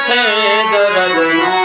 છે દરગનો.